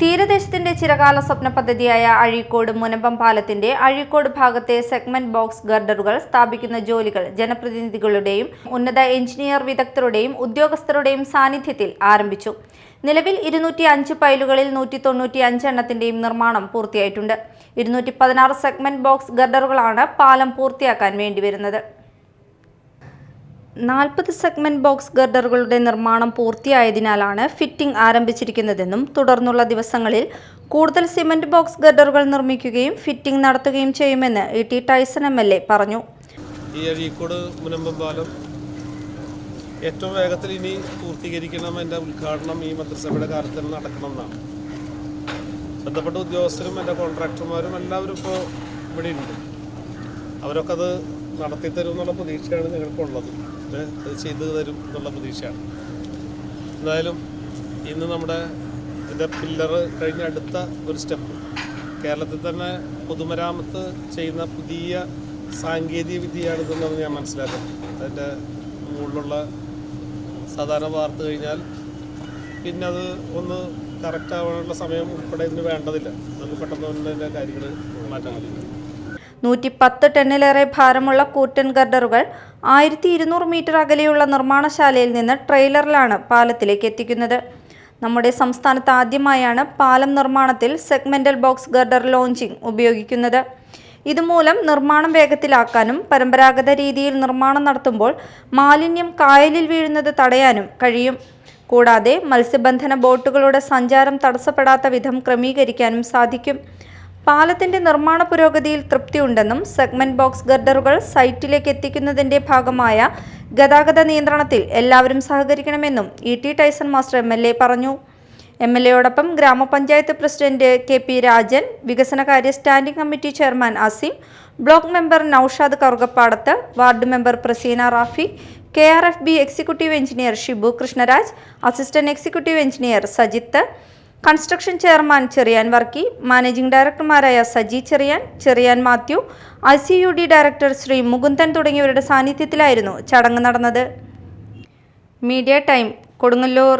തീരദേശത്തിന്റെ ചിരകാല സ്വപ്ന പദ്ധതിയായ അഴീക്കോട് മുനമ്പം പാലത്തിന്റെ അഴീക്കോട് ഭാഗത്തെ സെഗ്മെന്റ് ബോക്സ് ഗർഡറുകൾ സ്ഥാപിക്കുന്ന ജോലികൾ ജനപ്രതിനിധികളുടെയും ഉന്നത എഞ്ചിനീയർ വിദഗ്ധരുടെയും ഉദ്യോഗസ്ഥരുടെയും സാന്നിധ്യത്തിൽ ആരംഭിച്ചു. നിലവിൽ ഇരുന്നൂറ്റി അഞ്ച് പൈലുകളിൽ നൂറ്റി തൊണ്ണൂറ്റി അഞ്ച് എണ്ണത്തിന്റെയും നിർമ്മാണം പൂർത്തിയായിട്ടുണ്ട്. ഇരുന്നൂറ്റി പതിനാറ് സെഗ്മെന്റ് ബോക്സ് ഗർഡറുകളാണ് പാലം പൂർത്തിയാക്കാൻ വേണ്ടിവരുന്നത്. നാൽപ്പത് സെഗ്മെന്റ് ബോക്സ് ഗർഡറുകളുടെ നിർമ്മാണം പൂർത്തിയായതിനാലാണ് ഫിറ്റിംഗ് ആരംഭിച്ചിരിക്കുന്നതെന്നും തുടർന്നുള്ള ദിവസങ്ങളിൽ കൂടുതൽ സിമന്റ് ബോക്സ് ഗർഡറുകൾ നിർമ്മിക്കുകയും ഫിറ്റിംഗ് നടത്തുകയും ചെയ്യുമെന്ന് E T Tyson M L A പറഞ്ഞു. ഏറ്റവും വേഗത്തിൽ ഇനി പൂർത്തീകരിക്കണം എന്റെ ഉദ്ഘാടനം ഈ മന്ത്രിസഭയുടെ കാലത്ത് നടക്കണമെന്നാണ് ബന്ധപ്പെട്ട ഉദ്യോഗസ്ഥരും എന്റെ കോൺട്രാക്ടർമാരും എല്ലാവരും ഇപ്പോൾ ഇവിടെ ഉണ്ട് അവരൊക്കെ അത് നടത്തി തരും എന്നുള്ള പ്രതീക്ഷയാണ് ഞങ്ങൾക്കുള്ളത്. അത് ചെയ്തു തരും എന്നുള്ള പ്രതീക്ഷയാണ്. എന്തായാലും ഇന്ന് നമ്മുടെ ഇതിന്റെ പില്ലറ് കഴിഞ്ഞ അടുത്ത ഒരു സ്റ്റെപ്പ് കേരളത്തിൽ തന്നെ പൊതുമരാമത്ത് ചെയ്യുന്ന പുതിയ സാങ്കേതിക വിദ്യയാണ് ഇതെന്നത് ഞാൻ മനസ്സിലാക്കുന്നത് അതിന്റെ മുകളിലുള്ള സാധാരണ വാർത്ത കഴിഞ്ഞാൽ പിന്നെ അത് ഒന്ന് കറക്റ്റ് ആവാനുള്ള സമയം ഉൾപ്പെടെ ഇതിന് വേണ്ടതില്ല. നമുക്ക് പെട്ടെന്ന് തന്നെ കാര്യങ്ങൾ മാറ്റാൻ കഴിയും. നൂറ്റി പത്ത് ടണ്ണിലേറെ ഭാരമുള്ള കൂറ്റൻ ഗർഡറുകൾ ആയിരത്തി ഇരുന്നൂറ് മീറ്റർ അകലെയുള്ള നിർമ്മാണശാലയിൽ നിന്ന് ട്രെയിലറിലാണ് പാലത്തിലേക്ക് എത്തിക്കുന്നത്. നമ്മുടെ സംസ്ഥാനത്ത് ആദ്യമായാണ് പാലം നിർമ്മാണത്തിൽ സെഗ്മെന്റൽ ബോക്സ് ഗർഡർ ലോഞ്ചിങ് ഉപയോഗിക്കുന്നത്. ഇതുമൂലം നിർമ്മാണം വേഗത്തിലാക്കാനും പരമ്പരാഗത രീതിയിൽ നിർമ്മാണം നടത്തുമ്പോൾ മാലിന്യം കായലിൽ വീഴുന്നത് തടയാനും കഴിയും. കൂടാതെ മത്സ്യബന്ധന ബോട്ടുകളുടെ സഞ്ചാരം തടസ്സപ്പെടാത്ത വിധം ക്രമീകരിക്കാനും സാധിക്കും. പാലത്തിന്റെ നിർമ്മാണ പുരോഗതിയിൽ തൃപ്തിയുണ്ടെന്നും സെഗ്മെന്റ് ബോക്സ് ഗർഡറുകൾ സൈറ്റിലേക്ക് എത്തിക്കുന്നതിന്റെ ഭാഗമായ ഗതാഗത നിയന്ത്രണത്തിൽ എല്ലാവരും സഹകരിക്കണമെന്നും E T Tyson master M L A പറഞ്ഞു. എം എൽ എയോടൊപ്പം ഗ്രാമപഞ്ചായത്ത് പ്രസിഡന്റ് കെ പി രാജൻ വികസനകാര്യ standing committee chairman Azeem block member Noushad Karukappadath ward member Praseena Rafi K R F B executive engineer Shibu Krishnaraj assistant executive engineer Sajith construction chairman Cherian Varkey managing ഡയറക്ടർമാരായ Saji Cherian Cherian Mathew I C U D director Shri Mukundan തുടങ്ങിയവരുടെ സാന്നിധ്യത്തിലായിരുന്നു ചടങ്ങ് നടന്നത്. Media time Kodungallur.